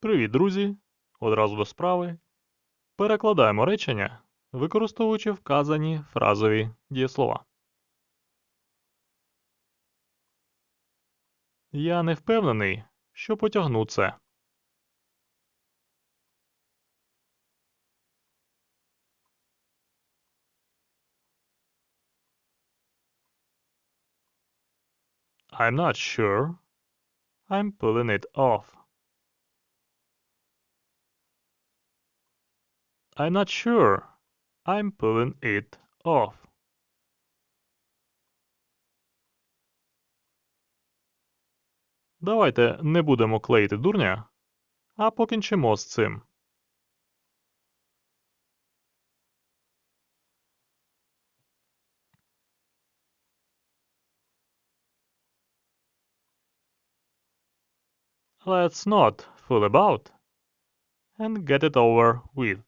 Привіт, друзі! Одразу до справи. Перекладаємо речення, використовуючи вказані фразові дієслова. Я не впевнений, що потягну це. I'm not sure. I'm pulling it off. I'm not sure. I'm pulling it off. Давайте не будемо клеїти дурня, а покінчимо з цим. Let's not fool about and get it over with.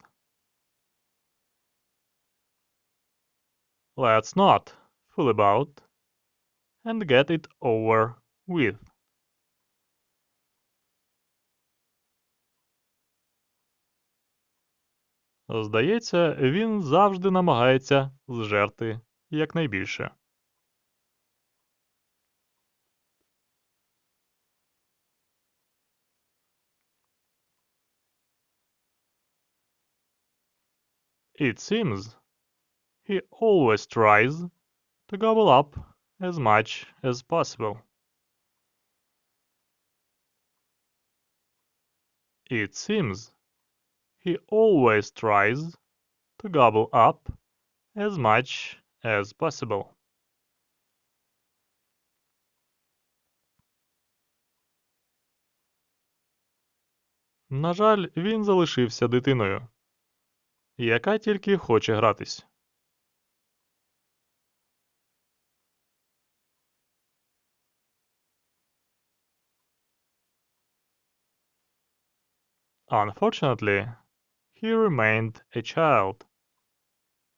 Let's not fool about and get it over with. Здається, він завжди намагається зжерти якнайбільше. It seems he always tries to gobble up as much as possible. It seems he always tries to gobble up as much as possible. На жаль, він залишився дитиною, яка тільки хоче гратись. Unfortunately, he remained a child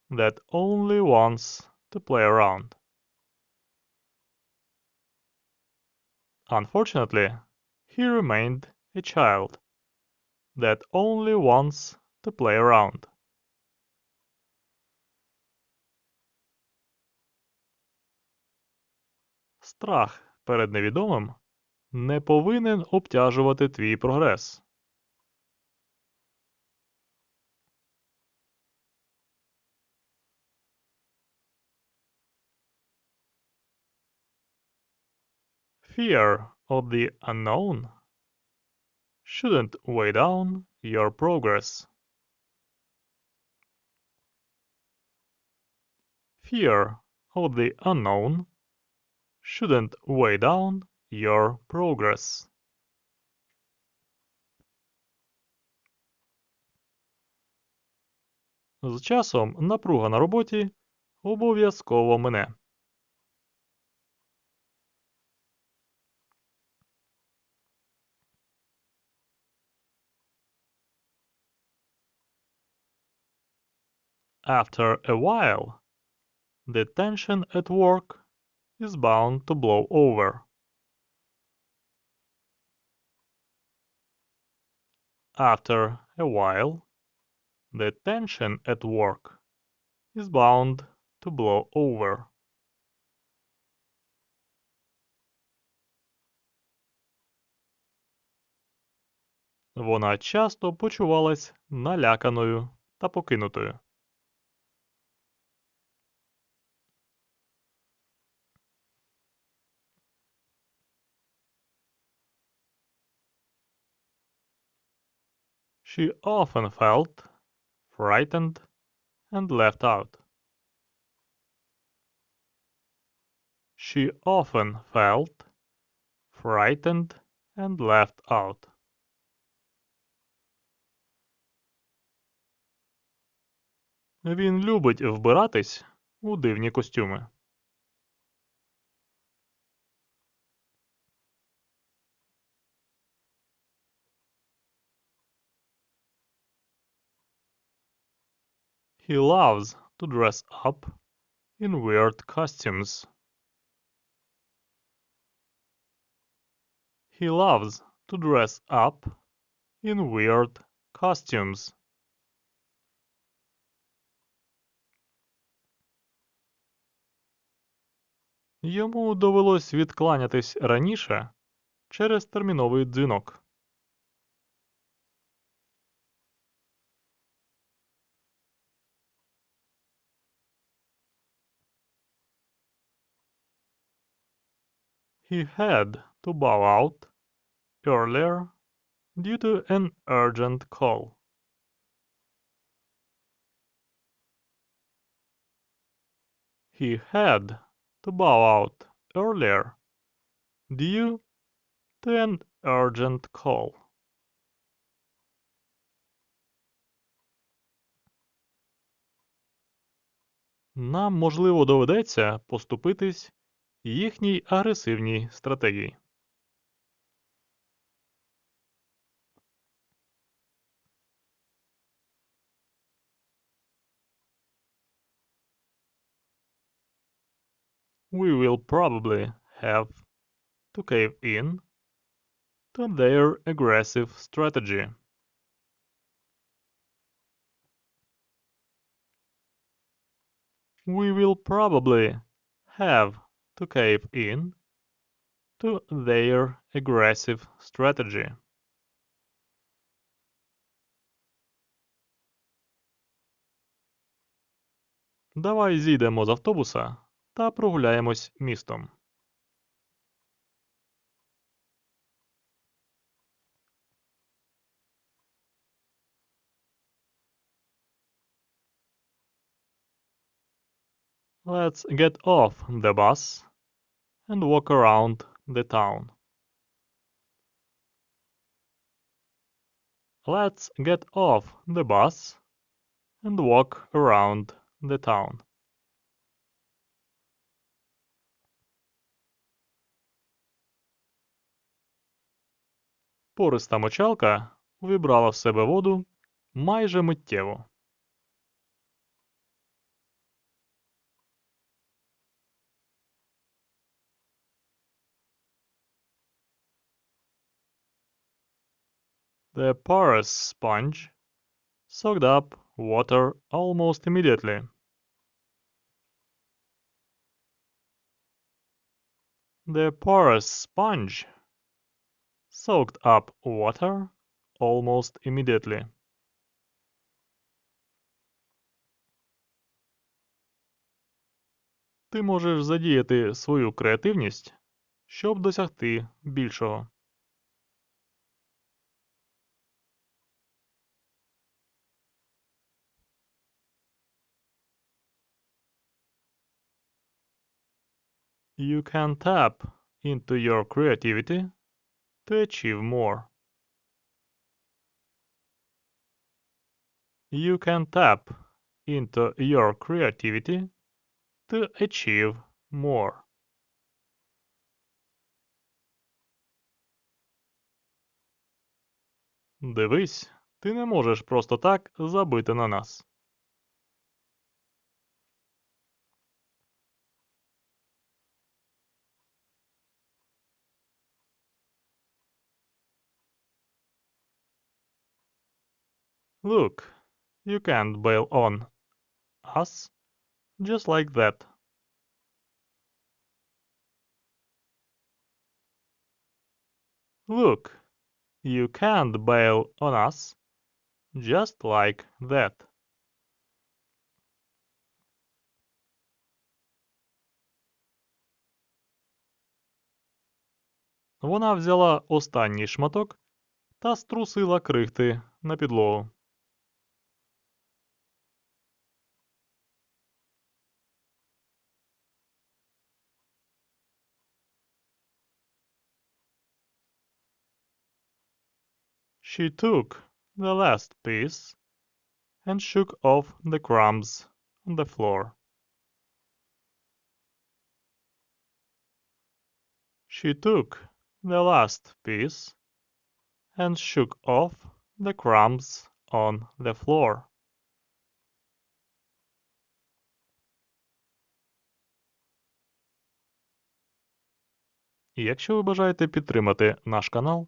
that only wants to play around. Unfortunately, he remained a child that only wants to play around. Страх перед невідомим не повинен обтяжувати твій прогрес. Fear of the unknown shouldn't weigh down your progress. Fear of the unknown shouldn't weigh down your progress. З часом напруга на роботі обов'язково мине. After a while, the tension at work is bound to blow over. After a while, the tension at work is bound to blow over. Вона часто почувалась наляканою та покинутою. She often felt frightened and left out. She often felt frightened and left out. Він любить вбиратись у дивні костюми. He loves to dress up in weird costumes. He loves to dress up in weird costumes. Йому довелось відкланятись раніше через терміновий дзвінок. He had to bow out earlier due to an urgent call. He had to bow out earlier due to an urgent call. Нам, можливо, доведеться поступитись їхній агресивній стратегії. We will probably have to cave in to their aggressive strategy. We will probably have to cave in to their aggressive strategy. Давай зійдемо з автобуса та прогуляємось містом. Let's get off the bus and walk around the town. Let's get off the bus and walk around the town. Пориста мочалка увібрала в себе воду майже миттєво. The porous sponge soaked up water almost immediately. The porous sponge soaked up water almost immediately. Ти можеш задіяти свою креативність, щоб досягти більшого. You can tap into your creativity to achieve more. You can tap into your creativity to achieve more. Дивись, ти не можеш просто так забити на нас. Look, you can't bail on us just like that. Look, you can't bail on us just like that. Вона взяла останній шматок та струсила крихти на підлогу. She took the last piece and shook off the crumbs on the floor. She took the last piece and shook off the crumbs on the floor. І якщо ви бажаєте підтримати наш канал,